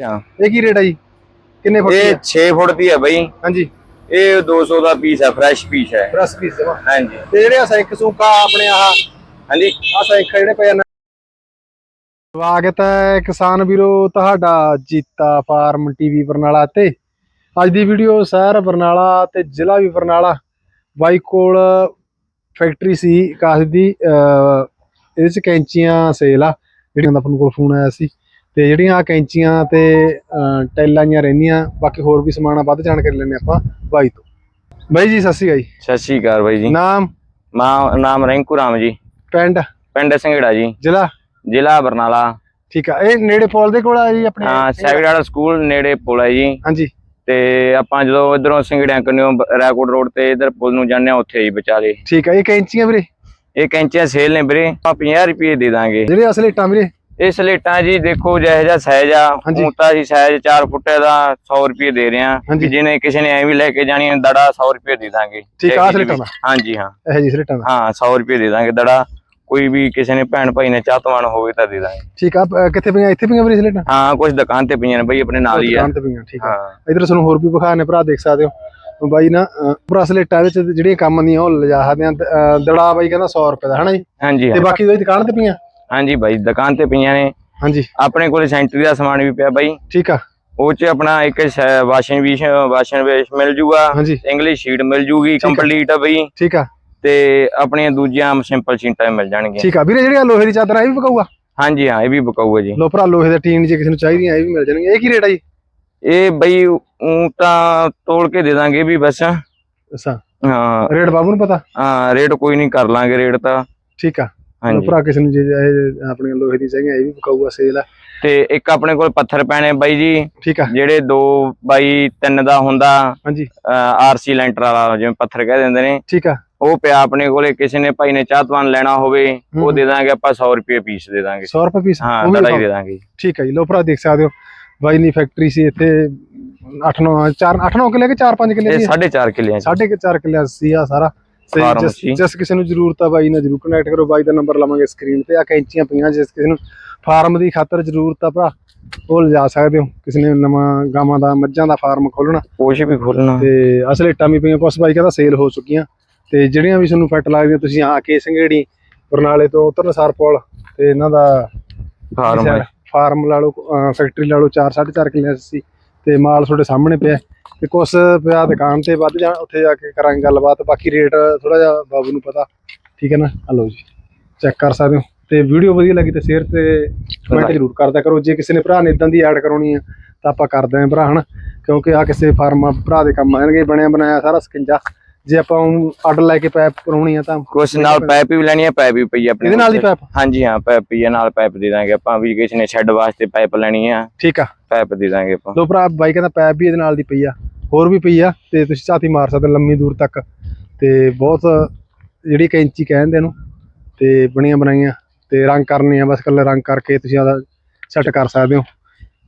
ਹਾਂ। ਇਹ ਕੀ ਰੇਟ ਹੈ ਜੀ? ਕਿੰਨੇ ਫੁੱਟ ਇਹ ਹੈ 6 ਫੁੱਟ ਦੀ ਹੈ ਬਈ। ਹਾਂਜੀ। ਇਹ 200 ਦਾ ਪੀਸ ਹੈ ਫਰੈਸ਼ ਪੀਸ ਹੈ ਪ੍ਰੈਸ ਪੀਸ ਜਮਾ ਹਾਂਜੀ। ਤੇ ਜਿਹੜੇ ਆ ਸੈਂਕ ਸੂਕਾ ਆਪਣੇ ਆਹ ਹਾਂਜੀ। ਆ ਸੈਂਕ ਜਿਹੜੇ ਪਏ ਨੇ। ਸਵਾਗਤ ਹੈ ਕਿਸਾਨ ਵੀਰੋ ਤੁਹਾਡਾ ਜੀਤਾ ਫਾਰਮ ਟੀਵੀ ਬਰਨਾਲਾ ਤੇ। ਅੱਜ ਦੀ ਵੀਡੀਓ ਸ਼ਹਿਰ ਬਰਨਾਲਾ ਤੇ ਜ਼ਿਲ੍ਹਾ ਵੀ ਬਰਨਾਲਾ। ਬਾਈ ਕੋਲ ਫੈਕਟਰੀ ਸੀ ਕਾਸ ਦੀ ਇਹਦੇ ਚ ਕੈਂਚੀਆਂ ਸੇਲ ਆ। ਜਿਹੜੀਆਂ ਦਾ ਆਪਾਂ ਨੂੰ ਕੋਲ ਫੋਨ ਆਇਆ ਸੀ। ਤੇ ਜਿਹੜੀਆਂ ਆ ਕੈਂਚੀਆਂ ਤੇ ਟੈਲਾਂ ਜੀਆਂ ਰਹਿੰਦੀਆਂ ਬਾਕੀ ਹੋਰ ਵੀ ਸਮਾਨ ਆ ਵੱਧ ਜਾਣਕਾਰੀ ਲੈਣੇ ਆਪਾਂ ਬਾਈ ਤੋਂ। ਬਾਈ ਜੀ ਸਤਿ ਸ਼੍ਰੀ ਅਕਾਲ ਜੀ। ਸਤਿ ਸ਼੍ਰੀ ਅਕਾਲ ਬਾਈ ਜੀ। ਨਾਮ? ਮਾਂ ਨਾਮ ਰਿੰਕੂ ਰਾਮ ਜੀ। ਪਿੰਡ? ਪਿੰਡ ਸਿੰਘੜਾ ਜੀ। ਜ਼ਿਲ੍ਹਾ? ਜ਼ਿਲ੍ਹਾ ਬਰਨਾਲਾ। ਠੀਕ ਆ ਇਹ ਨੇੜੇ ਪੁਲ ਦੇ ਕੋਲ ਆ ਜੀ ਆਪਣੇ? ਹਾਂ ਸੈਕੰਡ ਵਾਲਾ ਸਕੂਲ ਨੇੜੇ ਪੁਲ ਹੈ ਜੀ। ਹਾਂਜੀ। ਤੇ ਆਪਾਂ ਜਦੋਂ ਇਧਰੋਂ ਸਿੰਘੜਿਆਂ ਕੰਨਿਓ ਰੈਕੋਰਡ ਰੋਡ ਤੇ ਇਧਰ ਪੁਲ ਨੂੰ ਜਾਂਦੇ ਆ ਉੱਥੇ ਹੀ ਵਿਚਾਲੇ। ਠੀਕ ਆ ਇਹ ਕੈਂਚੀਆਂ ਵੀਰੇ? ਇਹ ਕੈਂਚੀਆਂ ਸੇਲ ਨੇ ਵੀਰੇ। ਆਪਾਂ 50 ਰੁਪਏ ਦੇ ਦਾਂਗੇ। ਜਿਹੜੇ ਅਸਲ ਇਟਾਂ ਵੀਰੇ? ਇਹ ਸਲੇਟਾਂ ਜੀ ਦੇਖੋ ਜਿਹੋ ਜਿਹਾ ਸਾਈਜ਼ ਆ। ਹੁਣ ਤਾਂ ਅਸੀਂ ਸਾਈਜ਼ 4 ਫੁੱਟੇ ਦਾ 100 ਰੁਪਏ ਦੇ ਰਹੇ। ਵੀ ਜਿਹਨੇ ਕਿਸੇ ਨੇ ਐਵੇਂ ਲੈ ਕੇ ਜਾਣੀ ਦੜਾ 100 ਰੁਪਏ ਦੇ ਦਾਂਗੇ। ਠੀਕ ਆ, ਸਲੇਟਾਂ ਵੀ- ਦਾ? ਹਾਂਜੀ ਹਾਂ। ਇਹ ਜੀ ਸਲੇਟਾਂ ਦਾ? ਹਾਂ 100 ਰੁਪਏ ਦੇ ਦਾਂਗੇ ਦੜਾ। ਕੋਈ ਵੀ ਕਿਸੇ ਨੇ ਭੈਣ ਭਾਈ ਨੇ ਚਾਹਤਵਾਨ ਹੋਵੇ ਤਾਂ ਦੇ ਦਾਂਗੇ। ਠੀਕ ਆ ਕਿੱਥੇ ਪਈਆਂ ਇੱਥੇ ਪਈਆਂ ਵੀਰੇ ਸਲੇਟਾਂ? ਹਾਂ ਕੁਝ ਦੁਕਾਨ ਤੇ ਪਈਆਂ ਨੇ ਬਈ ਆਪਣੇ ਨਾਲ ਹੀ ਆ। ਦੁਕਾਨ ਤੇ ਪਈਆਂ ਠੀਕ ਆ। ਇਧਰ ਤੁਹਾਨੂੰ ਹੋਰ ਵੀ ਵਿਖਾ ਨੇ ਭਰਾ ਦੇਖ ਸਕਦੇ ਹੋ। ਬਾਈ ਨਾ ਅਹ, ਭਰਾ ਸਲੇਟਾਂ ਵਿੱਚ ਜਿਹੜੀਆਂ ਕੰਮ ਦੀਆਂ ਉਹ ਲਿਜਾ ਸਕਦੇ ਆ ਦੜਾ ਬਾਈ ਕਹਿੰਦਾ 100 ਰੁਪਏ ਦਾ ਹਨਾ ਜੀ? ਤੇ ਬਾਕੀ ਉਹਦੀ ਦੁਕਾਨ ਤੇ ਪਈਆਂ? ਹਾਂਜੀ ਬਾਈ ਦੁਕਾਨ ਤੇ ਪਈਆਂ ਨੇ। ਹਾਂਜੀ। ਆਪਣੇ ਕੋਲੇ ਸੈਂਟਰੀ ਦਾ ਸਮਾਨ ਵੀ ਪਿਆ ਬਾਈ। ਠੀਕ ਆ। ਉਹ ਚ ਆਪਣਾ ਇੱਕ ਵਾਸ਼ਨ ਵੀਸ਼ ਵਾਸ਼ਨ ਵੇਸ਼ ਮਿਲ ਜੂਗਾ। ਹਾਂਜੀ। ਇੰਗਲਿਸ਼ ਸ਼ੀਟ ਮਿਲ ਜੂਗੀ ਆ। ਕੰਪਲੀਟ ਆ ਬਈ। ਠੀਕ ਆ। ਤੇ ਆਪਣੀਆਂ ਦੂਜੀਆਂ ਸਿੰਪਲ ਸ਼ੀਟਾਂ ਮਿਲ ਜਾਣਗੀਆਂ। ਠੀਕ ਆ। ਵੀਰੇ ਜਿਹੜੀਆਂ ਲੋਹੇ ਦੀ ਚਾਦਰਾਂ ਇਹ ਵੀ ਵਿਕਾਊਗਾ? ਹਾਂਜੀ ਹਾਂ ਇਹ ਵੀ ਬਕਾਊ ਹੈ ਜੀ। ਲੋ ਭਰਾ ਲੋਹੇ ਦਾ ਟੀਨ ਜੇ ਕਿਸੇ ਨੂੰ ਚਾਹੀਦੀਆਂ ਇਹ ਵੀ ਮਿਲ ਜਾਣਗੀਆਂ। ਇਹ ਕੀ ਰੇਟ ਆ ਜੀ? ਇਹ ਬਈ ਊਂ ਤਾਂ ਤੋਲ ਕੇ ਦੇ ਦਾਂਗੇ ਵੀ ਬਸ। ਅੱਛਾ। ਹਾਂ। ਰੇਟ ਬਾਬੂ ਨੂੰ ਪਤਾ? ਹਾਂ ਰੇਟ ਕੋਈ ਨਹੀਂ ਕਰ ਲਾਂਗੇ ਰੇਟ ਤਾਂ। ਠੀਕ ਆ। ਹਾਂਜੀ। ਭਰਾ ਕਿਸੇ ਨੂੰ ਜੇ ਇਹ ਆਪਣੀਆਂ ਲੋਹੇ ਦੀ ਚਾਹੀਦੀਆਂ ਇਹ ਵੀ ਵਿਕਾਊਗਾ ਸੇਲ ਆ। ਤੇ ਇੱਕ ਆਪਣੇ ਕੋਲ ਪੱਥਰ ਪੈਣੇ ਬਾਈ ਜੀ। ਠੀਕ ਆ। ਜਿਹੜੇ 2 ਬਾਈ 3 ਦਾ ਹੁੰਦਾ ਹਾਂਜੀ। ਆਰਸੀ ਲੈਂਟਰ ਵਾਲਾ ਜਿਵੇਂ ਪੱਥਰ ਕਹਿ ਦਿੰਦੇ ਨੇ। ਠੀਕ ਆ। ਉਹ ਪਿਆ ਆਪਣੇ ਕੋਲੇ ਕਿਸੇ ਨੇ ਭਾਈ ਨੇ ਚਾਹਤਵਾਨ ਲੈਣਾ ਹੋਵੇ ਉਹ। ਦੇ ਦਾਂਗੇ ਆਪਾਂ 100 ਰੁਪਏ ਪੀਸ ਦੇ ਦਾਂਗੇ। 100 ਰੁਪਏ ਪੀਸ ਹਾਂ ਵਿਕਾਊ। ਦੇ ਦਾਂਗੇ ਠੀਕ ਹੈ ਜੀ ਲੋ ਭਰਾ ਦੇਖ ਸਕਦੇ ਹੋ। ਬਾਈ ਦੀ ਫੈਕਟਰੀ ਸੀ ਇੱਥੇ 8 9 4 8 9 ਕਿੱਲੇ ਕਿ 4 5 ਕਿੱਲੇ ਇਹ ਦੀ 4.5 ਕਿੱਲਿਆਂ ਚ ਸਾਢੇ 4 ਕਿੱਲੇ ਸੀ ਆ ਸਾਰਾ। Farm ਜਿਸ- ਕਿਸੇ ਨੂੰ ਜ਼ਰੂਰਤ ਆ ਬਾਈ ਨਾਲ ਜਰੂਰ ਕਨੈਕਟ ਕਰੋ ਬਾਈ ਦਾ ਨੰਬਰ ਲਵਾਂਗੇ ਸਕਰੀਨ ਤੇ। ਆ ਕੈਂਚੀਆਂ ਪਈਆਂ ਜਿਸ ਕਿਸੇ ਨੂੰ ਫਾਰਮ ਦੀ ਖਾਤਰ ਜ਼ਰੂਰਤ ਆ ਭਰਾ ਉਹ ਲਿਜਾ ਸਕਦੇ ਹੋ। ਕਿਸੇ ਨੇ ਨਵਾਂ ਗਾਵਾਂ ਦਾ ਮੱਝਾਂ ਦਾ ਫਾਰਮ ਖੋਲਣਾ ਕੁਛ ਵੀ ਖੋਲਣਾ ਤੇ ਅਸਲੇਟਾਂ ਵੀ ਪਈਆਂ ਕੁਛ ਬਾਈ ਕਹਿੰਦਾ ਸੇਲ ਹੋ ਚੁੱਕੀਆਂ। ਤੇ ਜਿਹੜੀਆਂ ਵੀ ਤੁਹਾਨੂੰ ਫਿੱਟ ਲੱਗਦੀਆਂ ਤੁਸੀਂ ਆ ਕੇ ਸੰਗੇੜੀ ਬਰਨਾਲੇ ਤੋਂ ਉਤਰਨ ਸਾਰਪੋਲ ਤੇ ਇਹਨਾਂ ਦਾ ਫਾਰਮ ਹੈ ਫਾਰਮ ਲਾ ਲਓ ਫੈਕਟਰੀ ਲਾ ਲਓ 4 4.5 ਕਿੱਲੇ ਸੀ। ਤੇ ਮਾਲ ਤੁਹਾਡੇ ਸਾਹਮਣੇ ਪਿਆ ਤੇ ਕੁਛ ਪਿਆ ਦੁਕਾਨ ਤੇ ਵੱਧ ਜਾਣ ਉੱਥੇ ਜਾ ਕੇ ਕਰਾਂਗੇ ਗੱਲਬਾਤ, ਬਾਕੀ ਰੇਟ ਥੋੜਾ ਜਿਹਾ ਬਾਬੂ ਨੂੰ ਪਤਾ, ਠੀਕ ਹੈ ਨਾ? ਆ ਲਓ ਜੀ ਚੈੱਕ ਕਰ ਸਕਦੇ ਹੋ ਤੇ ਵੀਡੀਓ ਵਧੀਆ ਲੱਗੀ ਤੇ ਸ਼ੇਅਰ ਤੇ ਕਮੈਂਟ ਜ਼ਰੂਰ ਕਰਦਾ ਕਰੋ, ਜੇ ਕਿਸੇ ਨੇ ਭਰਾ ਨੇ ਇਦਾਂ ਦੀ ਐਡ ਕਰਾਉਣੀ ਆ ਤਾਂ ਆਪਾਂ ਕਰਦੇ ਆਂ ਭਰਾ, ਹਨਾ? ਕਿਉਂਕਿ ਆ ਕਿਸੇ ਫਾਰਮ ਭਰਾ ਦੇ ਕੰਮ ਆਣਗੇ ਬਣਿਆ ਬਣਾਇਆ ਸਾਰਾ ਸਕੰਜਾ। ਜੇ ਆਪਾਂ ਆਰਡਰ ਲੈ ਕੇ ਪੈਪ ਕਰਾਉਣੀ ਆ ਤਾਂ ਕੁਛ ਨਾਲ ਪਾਈਪ ਵੀ ਲੈਣੀ ਹੈ ਪਾਈਪ ਵੀ ਪਈ ਹੈ ਆਪਣੇ ਇਹਦੇ ਨਾਲ ਦੀ ਕੋਲ। ਪੈਪ? ਹਾਂਜੀ ਹਾਂ ਪਾਈਪ ਪਈ ਹੈ ਨਾਲ ਪਾਈਪ ਦੇ ਦਾਂਗੇ ਆਪਾਂ ਵੀ ਕਿਸੇ ਨੇ ਸ਼ੈੱਡ ਵਾਸਤੇ ਪਾਈਪ ਲੈਣੀ ਆ। ਠੀਕ ਆ। ਪਾਈਪ ਦੇ ਦਾਂਗੇ ਆਪਾਂ। ਲੋ ਭਰਾ ਬਾਈ ਕਹਿੰਦਾ ਪੈਪ ਵੀ ਇਹਦੇ ਨਾਲ ਦੀ ਪਈ ਆ ਹੋਰ ਵੀ ਪਈ ਆ ਤੇ ਤੁਸੀਂ ਝਾਤੀ ਮਾਰ ਸਕਦੇ ਹੋ ਲੰਮੀ ਦੂਰ ਤੱਕ। ਤੇ ਬਹੁਤ ਜਿਹੜੀ ਕੈਂਚੀ ਕਹਿੰਦੇ ਇਹਨੂੰ ਤੇ ਬਣੀਆਂ ਬਣਾਈਆਂ ਤੇ ਰੰਗ ਕਰਨੇ ਆ ਬਸ ਕੱਲੇ ਰੰਗ ਕਰਕੇ ਤੁਸੀਂ ਆਦਾ ਸੈੱਟ ਕਰ ਸਕਦੇ ਹੋ।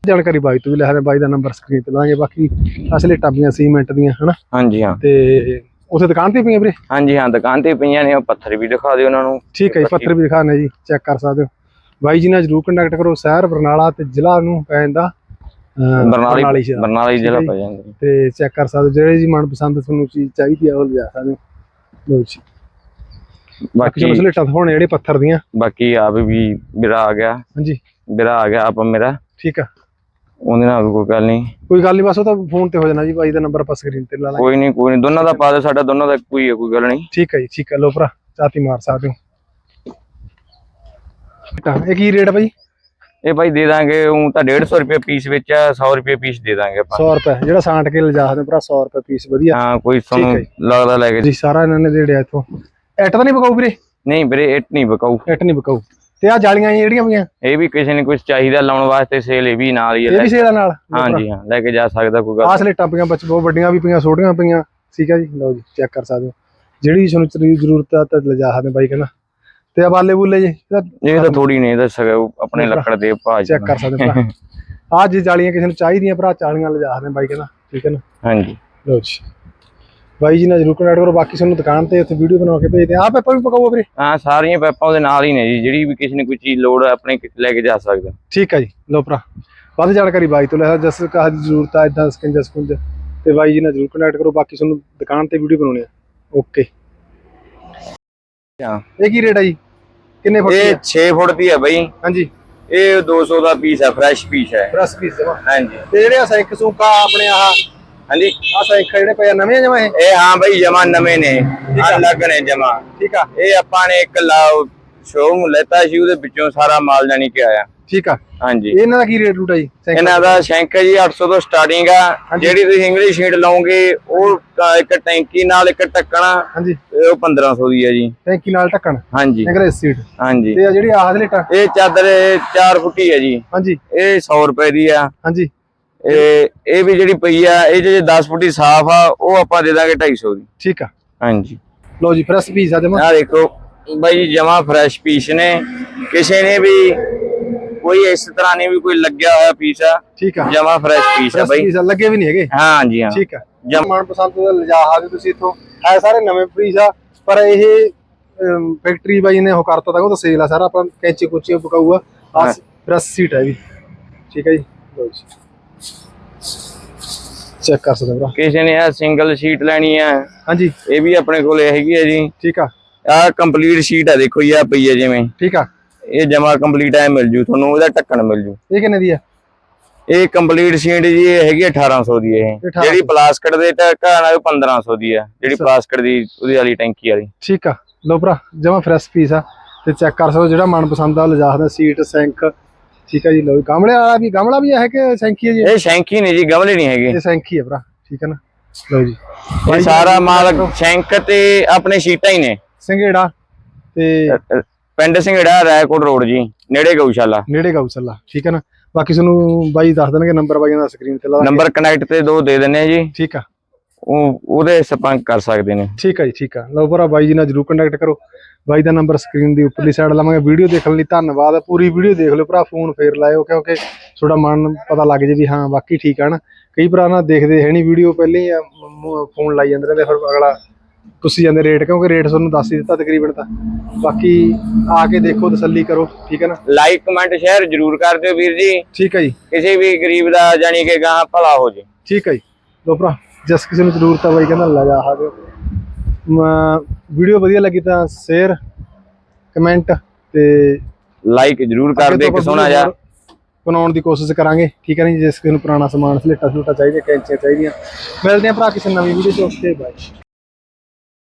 ਜਾਣਕਾਰੀ ਬਾਈ ਤੋਂ ਵੀ ਲੈ ਸਕਦੇ ਹੋ, ਬਾਈ ਦਾ ਨੰਬਰ ਸਕਰੀਨ ਤੇ ਲਾਂਗੇ ਬਾਕੀ ਅਸਲੇ ਟਾਬੀਆਂ ਸੀਮੈਂਟ ਦੀਆਂ ਹਨਾ? ਹਾਂਜੀ ਹਾਂ। ਤੇ ਉਥੇ ਦੁਕਾਨ ਤੇ ਪਈਆਂ ਵੀਰੇ? ਹਾਂਜੀ ਹਾਂ ਦੁਕਾਨ ਤੇ ਪਈਆਂ ਨੇ ਉਹ ਪੱਥਰ ਵੀ ਦਿਖਾ ਦਿਓ ਉਹਨਾਂ ਨੂੰ। ਠੀਕ ਹੈ ਜੀ ਪੱਥਰ ਵੀ ਦਿਖਾਣੇ ਜੀ ਚੈੱਕ ਕਰ ਸਕਦੇ ਹੋ। ਬਾਈ ਜੀ ਨਾਲ ਜਰੂਰ ਕੰਟੈਕਟ ਕਰੋ ਸ਼ਹਿਰ ਬਰਨਾਲਾ ਤੇ ਜ਼ਿਲ੍ਹਾ ਨੂੰ ਪੈ ਜਾਂਦਾ। ਬਰਨਾਲੀ। ਬਰਨਾਲੀ ਜ਼ਿਲ੍ਹਾ। ਪੈ ਜਾਂਦੇ ਤੇ ਚੈੱਕ ਕਰ ਸਕਦੇ ਜਿਹੜੇ ਜੀ ਮਨਪਸੰਦ ਤੁਹਾਨੂੰ ਚੀਜ਼ ਚਾਹੀਦੀ ਆ ਉਹ ਲਿਜਾ ਸਕਦੇ ਹੋ। ਜੀ। ਬਾਕੀ ਬਾਕੀ ਚਲੋ ਸਲੇਟਾਂ ਹੋਣੇ ਜਿਹੜੇ ਪੱਥਰ ਦੀਆਂ। ਬਾਕੀ ਆਪ ਵੀ ਮੇਰਾ ਆ ਗਿਆ। ਹਾਂਜੀ। ਮੇਰਾ ਆ ਗਿਆ ਆਪ ਮੇਰਾ। ਠੀਕ ਆ। ਉਹਦੇ ਨਾਲ ਵੀ ਕੋਈ ਗੱਲ ਨਹੀਂ। ਕੋਈ ਗੱਲ ਨਹੀਂ ਬਸ ਉਹ ਤਾਂ ਫੋਨ ਤੇ ਹੋ ਜਾਣਾ ਜੀ ਬਾਈ ਦਾ ਨੰਬਰ ਆਪਾਂ ਸਕਰੀਨ ਤੇ ਲਾ ਲਾਂਗੇ। ਕੋਈ ਨਹੀਂ ਕੋਈ ਨਹੀਂ ਦੋਨਾਂ ਦਾ ਪਾ ਦੇ ਸਾਡਾ ਦੋਨਾਂ ਦਾ ਇੱਕੋ ਹੀ ਕੋਈ ਗੱਲ ਨਹੀਂ। ਠੀਕ ਹੈ ਜੀ ਠੀਕ ਹੈ ਲੋ ਭਰਾ ਚਾਤੀ ਮਾਰ ਸਕਦੇ ਹੋ। ਤਾਂ ਇਹ ਕੀ ਰੇਟ ਬਾਈ? ਇਹ ਭਾਈ ਦੇ ਦਾਂਗੇ ਉਹ ਤਾਂ 150 ਰੁਪਏ ਪੀਸ ਵਿੱਚ ਆ 100 ਰੁਪਏ ਪੀਸ ਦੇ ਦਾਂਗੇ ਆਪਾਂ। 100 ਰੁਪਏ ਜਿਹੜਾ ਸਾਂਟ ਕੇ ਲਿਜਾ ਸਕਦੇ ਭਰਾ 100 ਰੁਪਏ ਪੀਸ ਵਧੀਆ। ਹਾਂ ਕੋਈ ਤੁਹਾਨੂੰ ਲੱਗਦਾ ਲੈ ਕੇ। ਜੀ ਸਾਰਾ ਇਹਨਾਂ ਨੇ ਦੇੜਿਆ ਇਥੋਂ। ਐਟ ਤਾਂ ਨਹੀਂ ਬਕਾਊ ਵੀਰੇ? ਨਹੀਂ ਵੀਰੇ ਇਹ ਨਹੀਂ ਬਕਾਊ ਐਟ ਨਹੀਂ ਬਕਾਊ ਤੇ ਆ ਜਾਲੀਆਂ ਜਿਹੜੀਆਂ ਪਈਆਂ? ਇਹ ਵੀ ਕਿਸੇ ਨੇ ਕੁਝ ਚਾਹੀਦਾ ਲਾਉਣ ਵਾਸਤੇ ਸੇਲ ਇਹ ਵੀ ਨਾਲ ਹੀ ਹੈ ਇਹ ਵੀ ਸੇਲ ਨਾਲ? ਹਾਂਜੀ ਹਾਂ ਲੈ ਕੇ ਜਾ ਸਕਦਾ ਕੋਈ ਗੱਲ ਆਹ ਸਲੇਟਾਂ ਪਈਆਂ ਬੱਚ ਬਹੁਤ ਵੱਡੀਆਂ ਵੀ ਪਈਆਂ ਛੋਟੀਆਂ ਪਈਆਂ। ਠੀਕ ਹੈ ਜੀ? ਲਓ ਜੀ ਚੈੱਕ ਕਰ ਸਕਦੇ ਹੋ। ਜਿਹੜੀ ਤੁਹਾਨੂੰ ਚੀਜ਼ ਜ਼ਰੂਰਤ ਆ ਤਾਂ ਲਿਜਾ ਸਕਦੇ ਬਾਈ ਕਹਿੰਦਾ। ਤੇ ਆ ਬਾਲੇ ਬੁੱਲੇ ਜੀ ਇਹ ਤਾਂ ਥੋੜੀ ਨਹੀਂ ਦੱਸ ਸਕਿਆ ਉਹ ਆਪਣੇ ਲੱਕੜ ਦੇ ਭਾਜ ਚੈੱਕ ਕਰ ਸਕਦੇ ਭਰਾ। ਆਹ ਜੇ ਜਾਲੀਆਂ ਕਿਸੇ ਨੂੰ ਚਾਹੀਦੀਆਂ ਭਰਾ ਚਾਲੀਆਂ ਲਿਜਾ ਸਕਦੇ ਬਾਈ ਕਹਿੰਦਾ। ਠੀਕ ਹੈ ਨਾ? ਹਾਂਜੀ। ਲਓ ਜੀ। ਬਾਈ ਜੀ ਨਾਲ ਜਰੂਰ ਕੰਟੈਕਟ ਕਰੋ ਬਾਕੀ ਤੁਹਾਨੂੰ ਦੁਕਾਨ ਤੇ ਉੱਥੇ ਵੀਡੀਓ ਬਣਾ ਕੇ ਭੇਜਦੇ ਆ ਪੇਪਰ ਵੀ ਪਕਾਓ ਵੀਰੇ। ਹਾਂ ਸਾਰੀਆਂ ਪੈਪਾਂ ਉਹਦੇ ਨਾਲ ਹੀ ਨੇ ਜੀ ਜਿਹੜੀ ਵੀ ਕਿਸੇ ਨੇ ਕੋਈ ਚੀਜ਼ ਲੋੜ ਹੈ ਆਪਣੇ ਲੈ ਕੇ ਜਾ ਸਕਦਾ ਠੀਕ ਹੈ ਜੀ ਲਓ ਭਰਾ। ਵੱਧ ਜਾਣਕਾਰੀ ਬਾਈ ਤੋਂ ਲੈ ਜਿਸ ਕਾਹ ਦੀ ਜ਼ਰੂਰਤ ਆ ਇਦਾਂ ਸਕੰਜ ਸਕੁੰਜ। ਤੇ ਬਾਈ ਜੀ ਨਾਲ ਜ਼ਰੂਰ ਕਨੈਕਟ ਕਰੋ ਬਾਕੀ ਤੁਹਾਨੂੰ ਦੁਕਾਨ ਤੇ ਵੀਡੀਓ ਬਣਾਉਣੀ ਆ। ਓਕੇ ਹਾਂ। ਇਹ ਕੀ ਰੇਟ ਆ ਜੀ? ਕਿੰਨੇ ਫੁੱਟ ਇਹ ਆ? 6 ਫੁੱਟ ਦੀ ਹੈ ਬਈ। ਹਾਂਜੀ। ਇਹ 200 ਦਾ ਪੀਸ ਹੈ ਫਰੈਸ਼ ਪੀਸ ਹੈ ਪ੍ਰੈਸ ਪੀਸ ਜਮਾ ਹਾਂਜੀ। ਤੇ ਜਿਹੜੇ ਆ ਸੈਂਕ ਸੂਕਾ ਆਪਣੇ ਆਹ ਹਾਂਜੀ। ਆ ਸੈਂਕ ਜਿਹੜੇ ਪਏ ਆ ਨਵੇਂ ਆ ਜਮਾ ਇਹ? ਇਹ ਹਾਂ ਬਈ ਜਮਾ ਨਵੇਂ ਨੇ। ਅਲੱਗ ਨੇ ਜਮਾ। ਠੀਕ ਆ। ਇਹ ਆਪਾਂ ਨੇ ਇੱਕ ਸ਼ੋਅ ਲੈਤਾ ਸੀ ਉਹਦੇ ਵਿੱਚੋਂ ਸਾਰਾ ਮਾਲ ਜਾਣੀ ਕਿ ਆਇਆ। ਠੀਕ ਆ। ਹਾਂਜੀ। ਇਹਨਾਂ ਦਾ ਕੀ ਰੇਟ ਰੂਟ ਆ ਜੀ? ਇਹਨਾਂ ਦਾ ਸ਼ੈਂਕ ਹੈ ਜੀ 800 ਤੋਂ ਸਟਾਰਟਿੰਗ ਆ। ਹਾਂਜੀ। ਜਿਹੜੀ ਤੁਸੀਂ ਇੰਗਲਿਸ਼ ਸ਼ੀਟ ਲਾਓਗੇ ਉਹ ਇੱਕ ਟੈਂਕੀ ਨਾਲ ਇੱਕ ਟੱਕਣਾ ਹਾਂਜੀ। ਉਹ 1500 ਦੀ ਹੈ ਜੀ। ਟੈਂਕੀ ਨਾਲ ਢੱਕਣ। ਹਾਂਜੀ। ਇੰਗਲਿਸ਼ ਸੀਟ ਹਾਂਜੀ। ਤੇ ਆ ਜਿਹੜੀ ਆਹ ਲੇਟਾ? ਇਹ ਚਾਦਰ 4 ਫੁੱਟੀ ਹੈ ਜੀ। ਹਾਂਜੀ। ਇਹ 100 ਰੁਪਏ ਦੀ ਆ। ਹਾਂਜੀ। ਇਹ ਇਹ ਵੀ ਜਿਹੜੀ ਪਈ ਆ ਇਹ ਜੇ 10 ਫੁੱਟੀ ਸਾਫ਼ ਆ ਉਹ ਆਪਾਂ ਦੇ ਦਾਂਗੇ 250 ਦੀ। ਠੀਕ ਆ। ਹਾਂਜੀ। ਲਓ ਜੀ ਫਰੈਸ਼ ਪੀਸ ਆ ਜਮਾ। ਆ ਦੇਖੋ ਬਾਈ ਜਮਾ ਫਰੈਸ਼ ਪੀਸ ਨੇ। ਕਿਸੇ ਨੇ ਵੀ ਕੋਈ ਇਸ ਤਰ੍ਹਾਂ ਨਹੀਂ ਵੀ ਕੋਈ ਲੱਗਿਆ ਹੋਇਆ ਪੀਸ ਆ ਠੀਕ ਆ। ਜਮਾ ਫਰੈਸ਼ ਪੀਸ ਆ ਬਾਈ। ਪੀਸ ਆ ਲੱਗੇ ਵੀ ਨਹੀਂ ਹੈਗੇ। ਹਾਂ ਜੀ ਹਾਂ। ਠੀਕ ਆ। ਜਮ- ਮਨ ਪਸੰਦ ਦਾ ਲਿਜਾ ਆਗੇ ਤੁਸੀਂ ਇੱਥੋਂ। ਹੈ ਸਾਰੇ ਨਵੇਂ ਪੀਸ ਆ ਪਰ ਇਹ ਫੈਕਟਰੀ ਬਾਈ ਨੇ ਉਹ ਕਰਤਾ ਤਾਂ ਉਹ ਤਾਂ ਸੇਲ ਆ ਸਾਰਾ ਆਪਾਂ ਕੈਂਚੀ ਕੁਚੀ ਪਕਾਊਗਾ ਆ। ਫਰੈਸ਼ ਸੀਟ ਹੈ ਵੀ। ਠੀਕ ਹੈ ਜੀ। ਲਓ ਜੀ। ਚੈੱਕ ਕਰ ਸਕਦੇ ਹੋ ਭਰਾ। ਕਿਸੇ ਨੇ ਆ ਸਿੰਗਲ ਸ਼ੀਟ ਲੈਣੀ ਆ। ਹਾਂਜੀ। ਇਹ ਵੀ ਆਪਣੇ ਕੋਲੇ ਹੈਗੀ ਹੈ ਜੀ। ਠੀਕ ਆ। ਆ ਕੰਪਲੀਟ ਸ਼ੀਟ ਆ ਦੇਖੋ ਆ ਪਈ ਹੈ ਜਿਵੇਂ। ਠੀਕ ਆ। ਇਹ ਜਮਾ ਕੰਪਲੀਟ ਐ ਮਿਲ ਜੂ ਤੁਹਾਨੂੰ ਉਹਦਾ ਢੱਕਣ ਮਿਲ ਜੂ। ਇਹ ਕਿੰਨੇ ਦੀ ਆ? ਇਹ ਕੰਪਲੀਟ ਸ਼ੀਟ ਜੀ ਇਹ ਹੈਗੀ ਆ 1800 ਦੀ ਇਹ। 1800 ਜਿਹੜੀ ਪਲਾਸਟਿਕ ਦੇ ਢੱਕਣ ਆ ਉਹ 1500 ਦੀ ਆ ਜਿਹੜੀ। ਪਲਾਸਟਿਕ ਦੀ ਉਹਦੀ ਵਾਲੀ ਟੈਂਕੀ ਵਾਲੀ। ਠੀਕ ਆ। ਲਓ ਭਰਾ ਜਮਾ ਫਰੈਸ਼ ਪੀਸ ਆ। ਤੇ ਚੈੱਕ ਕਰ ਸਕਦੇ ਜਿਹੜਾ ਮਨ ਪਸੰਦ ਆ ਲਿਜਾ ਸਕਦਾ ਸੀਟ ਸੈਂਕ ਠੀਕ ਆ ਜੀ ਜੀ। ਗਮਲੇ ਵਾਲਾ ਵੀ ਗਮਲਾ ਵੀ ਹੈ ਕਿ ਸੈਂਕੀ ਹੈ ਜੀ? ਇਹ ਸ਼ੈਂਕੀ ਨਹੀਂ ਜੀ ਗਮਲੇ ਨਹੀਂ ਹੈਗੇ। ਇਹ ਸੈਂਕੀ ਹੈ ਭਰਾ ਠੀਕ ਹੈ ਨਾ? ਲਓ ਜੀ। ਇਹ ਸਾਰਾ ਮਾਲ ਸ਼ੈਂਕ ਤੇ ਆਪਣੇ ਸ਼ੀਟਾਂ ਹੀ ਨੇ। ਸੰਘੇੜਾ ਤੇ ਪਿੰਡ ਸਿੰਘੜਾ ਰਾਏਕੋਟ ਰੋਡ ਜੀ ਨੇੜੇ ਗਊਸ਼ਾਲਾ। ਨੇੜੇ ਗਊਸ਼ਾਲਾ ਠੀਕ ਹੈ ਨਾ? ਬਾਕੀ ਤੁਹਾਨੂੰ ਬਾਈ ਦੱਸ ਦੇਣਗੇ ਨੰਬਰ ਬਾਈਆਂ ਦਾ ਸਕਰੀਨ ਤੇ ਲਾ। ਨੰਬਰ ਕਨੈਕਟ ਤੇ ਦੋ ਦੇ ਦਿੰਨੇ ਆ ਜੀ। ਠੀਕ ਆ। ਉਹ ਉਹਦੇ ਸੰਪਰਕ ਕਰ ਸਕਦੇ ਨੇ। ਠੀਕ ਆ ਜੀ ਠੀਕ ਆ। ਲਓ ਭਰਾ ਬਾਈ ਜੀ ਨਾਲ ਜਰੂਰ ਕੰਟੈਕਟ ਕਰੋ। ਬਾਈ ਦਾ ਨੰਬਰ ਸਕਰੀਨ ਦੀ ਉੱਪਰਲੀ ਸਾਈਡ ਲਾਵਾਂਗੇ। ਵੀਡੀਓ ਦੇਖਣ ਲਈ ਧੰਨਵਾਦ। ਪੂਰੀ ਵੀਡੀਓ ਦੇਖ ਲਿਓ ਭਰਾ ਫੋਨ ਫੇਰ ਲਾਇਓ ਕਿਉਂਕਿ ਤੁਹਾਡਾ ਮਨ ਪਤਾ ਲੱਗ ਜੇ ਵੀ ਹਾਂ ਬਾਕੀ ਠੀਕ ਨਾ। ਕਈ ਭਰਾ ਨਾ ਦੇਖਦੇ ਹੈ ਨਹੀਂ ਵੀਡੀਓ ਪਹਿਲਾਂ ਹੀ ਫੋਨ ਲਾਈ ਜਾਂਦੇ ਰਹਿੰਦੇ ਫਿਰ ਅਗਲਾ ਤੁਸੀਂ ਜਾਂਦੇ ਰੇਟ ਕਿਉਂਕਿ ਰੇਟ ਤੁਹਾਨੂੰ ਦੱਸ ਹੀ ਦਿੱਤਾ ਤਕਰੀਬਨ ਤਾਂ। ਬਾਕੀ ਆ ਕੇ ਦੇਖੋ ਤਸੱਲੀ ਕਰੋ ਠੀਕ ਹੈ ਨਾ। ਲਾਈਕ ਕਮੈਂਟ ਸ਼ੇਅਰ ਜਰੂਰ ਕਰ ਦਿਓ ਵੀਰ ਜੀ। ਠੀਕ ਹੈ ਜੀ। ਕਿਸੇ ਵੀ ਗਰੀਬ ਦਾ ਜਾਨੀ ਕਿ ਗਾਂ ਭਲਾ ਹੋ ਜੇ। ਠੀਕ ਹੈ ਜੀ। ਲੋ ਭਰਾ ਜਿਸ ਕਿਸੇ ਨੂੰ ਜ਼ਰੂਰਤ ਆ ਬਾਈ ਕਹਿੰਦਾ ਲਗਾ ਆ ਦਿਓ। ਵੀਡੀਓ ਵਧੀਆ ਲੱਗੀ ਤਾਂ ਸ਼ੇਅਰ ਕਮੈਂਟ ਤੇ ਲਾਈਕ ਜਰੂਰ ਕਰ ਤੋਂ ਇੱਕ ਸੋਹਣਾ ਹੋਰ ਬਣਾਉਣ ਦੀ ਕੋਸ਼ਿਸ਼ ਕਰਾਂਗੇ। ਠੀਕ ਹੈ ਨਹੀਂ ਜਿਸ ਕਿਸੇ ਨੂੰ ਪੁਰਾਣਾ ਸਮਾਨ ਸਲੇਟਾ ਸਲੂਟਾ ਚਾਹੀਦਾ ਕੈਂਚੀਆਂ ਚਾਹੀਦੀਆਂ। ਮਿਲਦੇ ਆ ਭਰਾ ਕਿਸੇ ਨਵੀਂ ਵੀਡੀਓ ਚ। Okay bye